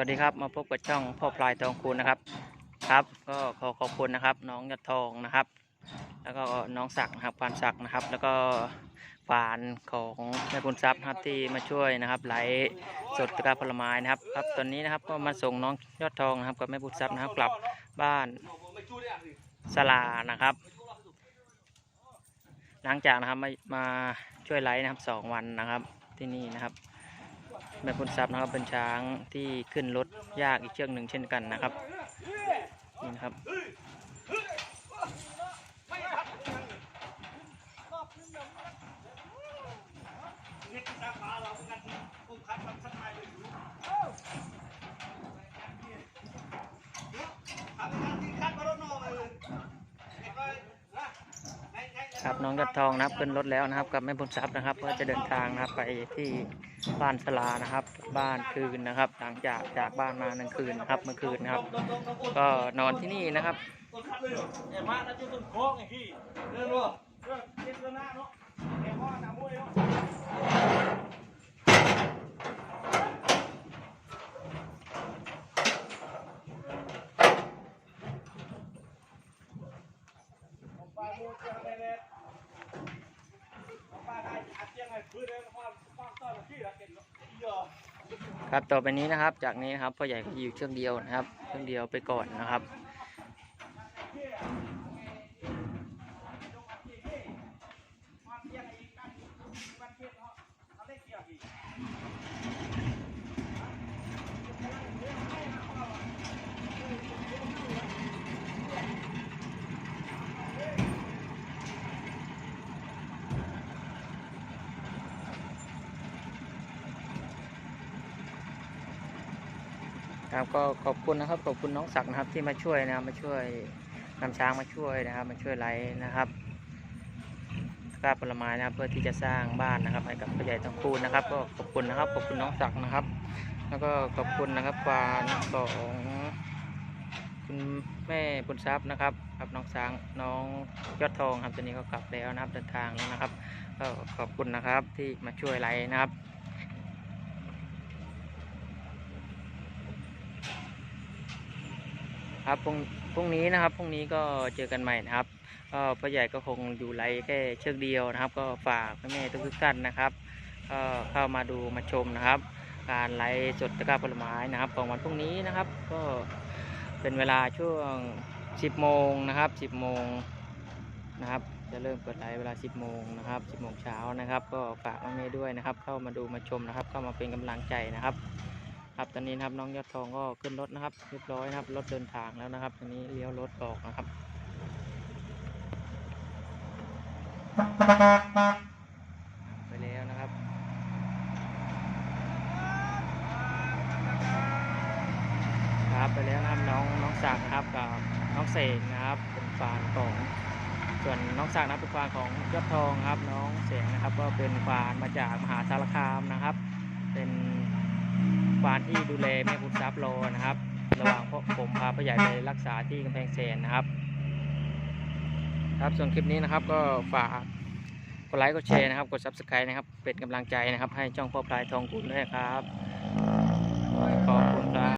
วัสดีครับมาพบกับช่องพ่อพลายทองคูณนะครับครับ ก็ขอขอบคุณนะครับ น้องยอดทองนะครับ แล้วก็น้องศักดิ์นะครับปานศักดิ์นะครับ แล้วก็ฟานของแม่บุญทรัพย์นะครับที่มาช่วยนะครับไหลสดตะกร้าผลไม้นะครับครับตอนนี้นะครับก็มาส่งน้องยอดทองนะครับกับแม่บุญทรัพย์นะครับกลับบ้านสลานะครับ หลังจากนะครับมามาช่วยไลฟ์นะครับสองวันนะครับที่นี่นะครับ แม่พุนทรัพย์นะครับเป็นช้างที่ขึ้นรถยากอีกเชือกหนึ่งเช่นกันนะครับนี่นะครับ ครับน้องยอดทองนะครับขึ้นรถแล้วนะครับ กับแม่พุนทรัพย์นะครับก็จะเดินทางนะครับไปที่บ้านสลานะครับ บ้านคืนนะครับ หลังจากจากบ้านมาหนึ่งคืนนะครับเมื่อคืนนะครับ ก็นอนที่นี่นะครับ ครับต่อไปนี้นะครับ จากนี้นะครับพ่อใหญ่ก็อยู่เชืองเดียวนะครับเชืองเดียวไปก่อนนะครับ ความเจียงอีกกันวันเทียนเนาะเอาเลขเกี่ยวอีก ครับก็ขอบคุณนะครับขอบคุณน้องศักดิ์นะครับที่มาช่วยนะมาช่วยนำช้างมาช่วยนะครับ มาช่วยไลฟ์นะครับกล้าผลไม้นะครับเพื่อที่จะสร้างบ้านนะครับให้กับพ่อใหญ่ทั้งคู่นะครับ ก็ขอบคุณนะครับขอบคุณน้องศักดิ์นะครับ แล้วก็ขอบคุณนะครับควานของคุณแม่บุญทรัพย์นะครับครับน้องช้างน้องยอดทองครับตอนนี้ก็กลับแล้วนะครับเดินทางแล้วนะครับ ก็ขอบคุณนะครับที่มาช่วยไลฟ์นะครับ ครับพรุ่งพรุ่งนี้นะครับพรุ่งนี้ก็เจอกันใหม่นะครับก็พ่อใหญ่ก็คงอยู่ไลฟ์แค่เชือกเดียวนะครับ ก็ฝากแม่ทุกท่านนะครับก็เข้ามาดูมาชมนะครับ การไลฟ์สดตะกร้าผลไม้นะครับ ของวันพรุ่งนี้นะครับ ก็เป็นเวลาช่วง 10 โมงนะครับ 10 โมงนะครับ จะเริ่มเปิดไลฟ์เวลา 10 โมงนะครับ 10 โมงเช้านะครับ ก็ฝากแม่ด้วยนะครับ เข้ามาดูมาชมนะครับ เข้ามาเป็นกำลังใจนะครับ ครับตอนนี้นะครับน้องยอดทองก็ขึ้นรถนะครับเรียบร้อยนะครับรถเดินทางแล้วนะครับตอนนี้เลี้ยวรถออกนะครับไปแล้วนะครับครับไปแล้วนะครับน้องน้องศักนะครับกับน้องเสกนะครับเป็นฟานของส่วนน้องศักนะครับเป็นฟานของยอดทองครับ น้องเสกนะครับ ก็เป็นฟานมาจากมหาสารคามนะครับ เป็น บาลที่ดูแลแม่บุญทรัพย์โลนะครับ ระหว่างพวกผมพาพ่อใหญ่ไปรักษาที่กำแพงแสนนะครับ ครับส่วนคลิปนี้นะครับก็ฝากกดไลค์กดแชร์นะครับ กด subscribe นะครับ เป็นกำลังใจนะครับ ให้ช่องพ่อพลายทองกุลด้วยนะครับ